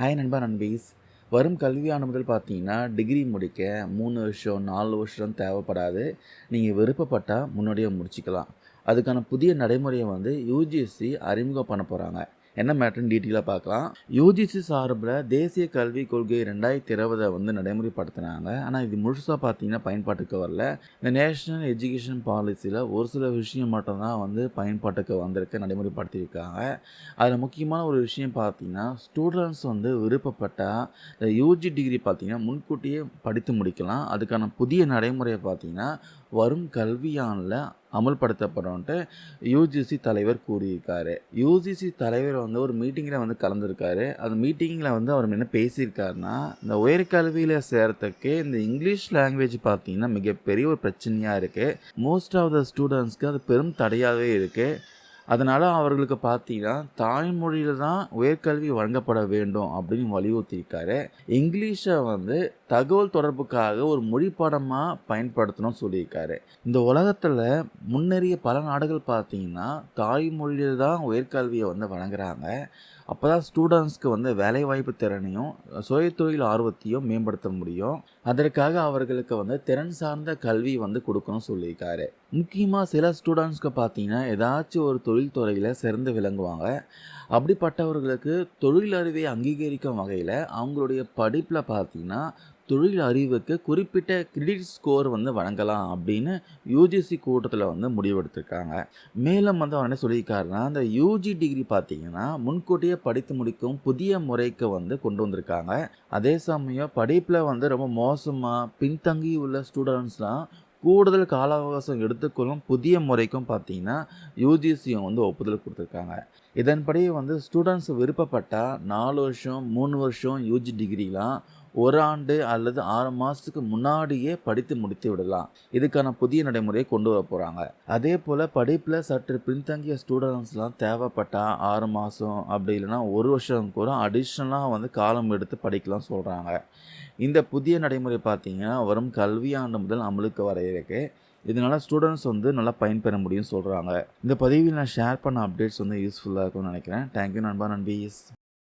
Hi நண்பா நண்பீஸ். வரும் கல்வியாண்டு பார்த்தீங்கன்னா டிகிரி முடிக்க மூணு வருஷம் நாலு வருஷம் தேவைப்படாது. நீங்கள் விருப்பப்பட்டால் முன்னாடியே முடிச்சுக்கலாம். அதுக்கான புதிய நடைமுறையை வந்து யூஜிஎஸ்சி அறிமுகம் பண்ண போகிறாங்க என்ன மேட்டர்னு டீட்டெயிலாக பார்க்கலாம். யூஜிசி சார்பில் தேசிய கல்விக் கொள்கை ரெண்டாயிரத்தி இருபதை வந்து நடைமுறைப்படுத்தினாங்க. ஆனால் இது முழுசாக பார்த்தீங்கன்னா பயன்பாட்டுக்கு வரல. இந்த நேஷ்னல் எஜுகேஷன் பாலிசியில் ஒரு சில விஷயம் மட்டும்தான் வந்து பயன்பாட்டுக்கு வந்திருக்கு நடைமுறைப்படுத்தியிருக்காங்க. அதில் முக்கியமான ஒரு விஷயம் பார்த்தீங்கன்னா ஸ்டூடெண்ட்ஸ் வந்து விருப்பப்பட்டால் இந்த யூஜி டிகிரி பார்த்திங்கன்னா முன்கூட்டியே படித்து முடிக்கலாம். அதுக்கான புதிய நடைமுறையை பார்த்தீங்கன்னா வரும் கல்வியானில் அமல்படுத்தப்படும்ன்ட்டு யூஜிசி தலைவர் கூறியிருக்காரு. யூஜிசி தலைவர் வந்து ஒரு மீட்டிங்கில் வந்து கலந்துருக்காரு. அந்த மீட்டிங்கில் வந்து அவர் என்ன பேசியிருக்காருன்னா இந்த உயர்கல்வியில் சேர்றதுக்கு இந்த இங்கிலீஷ் லாங்குவேஜ் பார்த்தீங்கன்னா மிகப்பெரிய ஒரு பிரச்சனையாக இருக்குது மோஸ்ட் ஆஃப் த ஸ்டூடெண்ட்ஸ்க்கு அது பெரும் தடையாகவே இருக்குது அதனால் அவர்களுக்கு பார்த்தீங்கன்னா தாய்மொழியில் தான் உயர்கல்வி வழங்கப்பட வேண்டும் அப்படின்னு வலியுறுத்தியிருக்காரு. இங்கிலீஷை வந்து தகவல் தொடர்புக்காக ஒரு மொழி பாடமாக பயன்படுத்தணும்னு சொல்லியிருக்காரு. இந்த உலகத்தில் முன்னேறிய பல நாடுகள் பார்த்தீங்கன்னா தாய்மொழியில் தான் உயர்கல்வியை வந்து வழங்குறாங்க. அப்போ தான் ஸ்டூடெண்ட்ஸ்க்கு வந்து வேலைவாய்ப்பு திறனையும் சுயத்தொழில் ஆர்வத்தையும் மேம்படுத்த முடியும். அதற்காக அவர்களுக்கு வந்து திறன் சார்ந்த கல்வி வந்து கொடுக்கணும்னு சொல்லியிருக்காரு. முக்கியமாக சில ஸ்டூடெண்ட்ஸ்க்கு பார்த்தீங்கன்னா ஏதாச்சும் ஒரு தொழில்துறையில் சிறந்து விளங்குவாங்க. அப்படிப்பட்டவர்களுக்கு தொழில் அறிவை அங்கீகரிக்கும் வகையில் அவங்களுடைய படிப்பில் பார்த்தீங்கன்னா தொழில் அறிவுக்கு குறிப்பிட்ட கிரெடிட் ஸ்கோர் வந்து வழங்கலாம் அப்படின்னு யூஜிசி கூட்டத்தில் வந்து முடிவெடுத்திருக்காங்க. மேலும் வந்து அவர் என்ன சொல்லியிருக்காருன்னா அந்த யூஜி டிகிரி பார்த்தீங்கன்னா முன்கூட்டியே படித்து முடிக்கும் புதிய முறைக்கு வந்து கொண்டு வந்திருக்காங்க. அதே சமயம் படிப்பில் வந்து ரொம்ப மோசமாக பின்தங்கி உள்ள ஸ்டூடெண்ட்ஸ்லாம் கூடுதல் கால அவகாசம் எடுத்துக்கொள்ளும் புதிய முறைக்கும் பார்த்தீங்கன்னா யூஜிசியும் வந்து ஒப்புதல் கொடுத்துருக்காங்க. இதன்படி வந்து ஸ்டூடெண்ட்ஸ் விருப்பப்பட்டால் நாலு வருஷம் மூணு வருஷம் யூஜி டிகிரிலாம் ஒரு ஆண்டு அல்லது ஆறு மாதத்துக்கு முன்னாடியே படித்து முடித்து விடலாம். இதுக்கான புதிய நடைமுறையை கொண்டு வர போகிறாங்க அதே போல் படிப்பில் சற்று பின்தங்கிய ஸ்டூடெண்ட்ஸ்லாம் தேவைப்பட்டால் ஆறு மாதம் அப்படி இல்லைன்னா ஒரு வருஷம் கூட அடிஷ்னலாக வந்து காலம் எடுத்து படிக்கலாம் சொல்கிறாங்க இந்த புதிய நடைமுறை பார்த்திங்கன்னா வரும் கல்வியாண்டு முதல் அமலுக்கு வர இருக்குது இதனால் ஸ்டூடெண்ட்ஸ் வந்து நல்லா பயன்பெற முடியும்னு சொல்கிறாங்க இந்த பதிவில் நான் ஷேர் பண்ண அப்டேட்ஸ் வந்து யூஸ்ஃபுல்லாக இருக்கும்னு நினைக்கிறேன். தேங்க்யூ நண்பா நண்பீஸ்